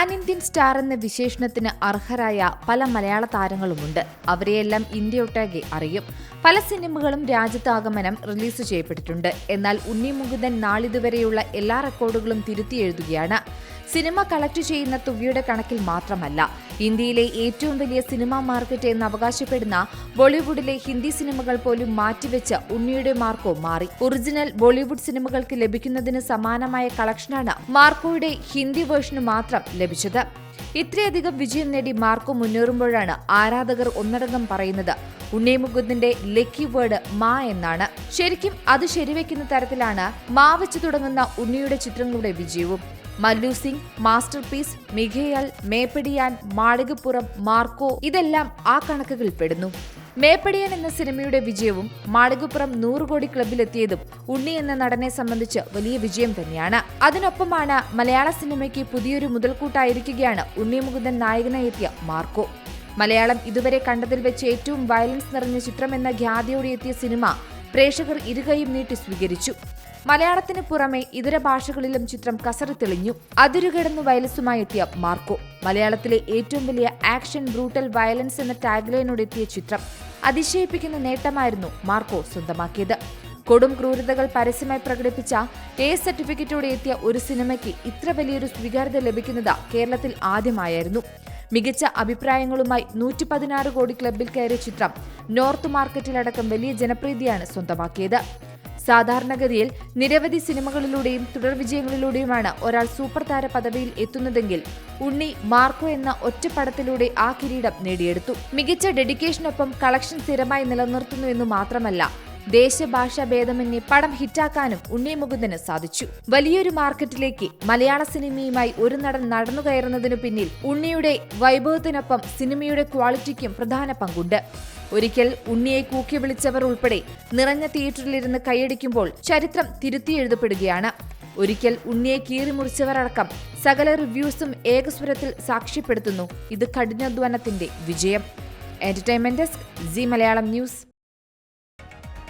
Pan Indian star എന്ന വിശേഷണത്തിന് അർഹരായ പല മലയാള താരങ്ങളുമുണ്ട്. അവരെയെല്ലാം ഇന്ത്യയൊട്ടാകെ അറിയും. പല സിനിമകളും രാജ്യത്താകമനം റിലീസ് ചെയ്യപ്പെട്ടിട്ടുണ്ട്. എന്നാൽ ഉണ്ണി മുകുന്ദൻ നാളിതുവരെയുള്ള എല്ലാ റെക്കോർഡുകളും തിരുത്തി എഴുതുകയാണ്. സിനിമ കളക്ട് ചെയ്യുന്ന തുകയുടെ കണക്കിൽ മാത്രമല്ല ഇന്ത്യയിലെ ഏറ്റവും വലിയ സിനിമാ മാർക്കറ്റ് എന്ന് അവകാശപ്പെടുന്ന ബോളിവുഡിലെ ഹിന്ദി സിനിമകൾ പോലും മാറ്റിവെച്ച് ഉണ്ണിയുടെ മാർക്കോ മാറി. ഒറിജിനൽ ബോളിവുഡ് സിനിമകൾക്ക് ലഭിക്കുന്നതിന് സമാനമായ കളക്ഷനാണ് മാർക്കോയുടെ ഹിന്ദി വേർഷന് മാത്രം ലഭിച്ചത്. ഇത്രയധികം വിജയം നേടി മാർക്കോ മുന്നേറുമ്പോഴാണ് ആരാധകർ ഒന്നടങ്കം പറയുന്നത്. ഉണ്ണി മുകുന്ദിന്റെ ലക്കി വേർഡ് മാ എന്നാണ്. ശരിക്കും അത് ശരിവെക്കുന്ന തരത്തിലാണ് മാ വെച്ച് തുടങ്ങുന്ന ഉണ്ണിയുടെ ചിത്രങ്ങളുടെ വിജയവും. Mallu Singh masterpiece Mikhael Meppadiyan Malikappuram Marco ഇതെല്ലാം ആ കണക്കുകളിൽ പെടുന്നു മേപ്പടിയാൻ എന്ന സിനിമയുടെ വിജയവും മാളികപ്പുറം നൂറുകോടി ക്ലബിലെത്തിയതും ഉണ്ണി എന്ന നടനെ സംബന്ധിച്ച് വലിയ വിജയം തന്നെയാണ്. അതിനൊപ്പമാണ് മലയാള സിനിമയ്ക്ക് പുതിയൊരു മുതൽക്കൂട്ടായിരിക്കുകയാണ് ഉണ്ണി മുകുന്ദൻ നായകനായി എത്തിയ മാർക്കോ. മലയാളം ഇതുവരെ കണ്ടതിൽ വെച്ച് ഏറ്റവും വയലൻസ് നിറഞ്ഞ ചിത്രമെന്ന ഖ്യാതിയോടെ എത്തിയ സിനിമ പ്രേക്ഷകർ ഇരുകയും നീട്ടി സ്വീകരിച്ചു. മലയാളത്തിന് പുറമെ ഇതര ഭാഷകളിലും ചിത്രം കസറി തെളിഞ്ഞു. അതിരുകിടന്നു വയലസുമായി എത്തിയ മാർക്കോ. മലയാളത്തിലെ ഏറ്റവും വലിയ ആക്ഷൻ ബ്രൂട്ടൽ വയലൻസ് എന്ന ടാഗ്ലൈനോട് എത്തിയ ചിത്രം അതിശയിപ്പിക്കുന്ന നേട്ടമായിരുന്നു മാർക്കോ സ്വന്തമാക്കിയത്. കൊടും ക്രൂരതകൾ പരസ്യമായി പ്രകടിപ്പിച്ച എ സർട്ടിഫിക്കറ്റോടെ എത്തിയ ഒരു സിനിമയ്ക്ക് ഇത്ര വലിയൊരു സ്വീകാര്യത ലഭിക്കുന്നത് കേരളത്തിൽ ആദ്യമായായിരുന്നു. മികച്ച അഭിപ്രായങ്ങളുമായി നൂറ്റി പതിനാറ് കോടി ക്ലബിൽ കയറിയ ചിത്രം നോർത്ത് മാർക്കറ്റിലടക്കം വലിയ ജനപ്രീതിയാണ് സ്വന്തമാക്കിയത്. സാധാരണഗതിയിൽ നിരവധി സിനിമകളിലൂടെയും തുടർ വിജയങ്ങളിലൂടെയുമാണ് ഒരാൾ സൂപ്പർ താര പദവിയിൽ എത്തുന്നതെങ്കിൽ ഉണ്ണി മാർക്കോ എന്ന ഒറ്റ പടത്തിലൂടെ ആ കിരീടം നേടിയെടുത്തു. മികച്ച ഡെഡിക്കേഷനൊപ്പം കളക്ഷൻ സ്ഥിരമായി നിലനിർത്തുന്നു എന്ന് മാത്രമല്ല ദേശഭാഷാ ഭേദമന്യേ പടം ഹിറ്റാക്കാനും ഉണ്ണി മുകുന്ദന് സാധിച്ചു. വലിയൊരു മാർക്കറ്റിലേക്ക് മലയാള സിനിമയുമായി ഒരു നടൻ നടന്നു കയറുന്നതിനു പിന്നിൽ ഉണ്ണിയുടെ വൈഭവത്തിനൊപ്പം സിനിമയുടെ ക്വാളിറ്റിക്കും പ്രധാന പങ്കുണ്ട്. ഒരിക്കൽ ഉണ്ണിയെ കൂക്കി വിളിച്ചവർ ഉൾപ്പെടെ നിറഞ്ഞ തിയേറ്ററിലിരുന്ന് കൈയടിക്കുമ്പോൾ ചരിത്രം തിരുത്തിയെഴുതപ്പെടുകയാണ് ഒരിക്കൽ ഉണ്ണിയെ കീറിമുറിച്ചവർ അടക്കം സകല റിവ്യൂസും ഏകസ്വരത്തിൽ സാക്ഷ്യപ്പെടുത്തുന്നു. ഇത് കഠിനാധ്വാനത്തിന്റെ വിജയം. Entertainment desk G Malayalam news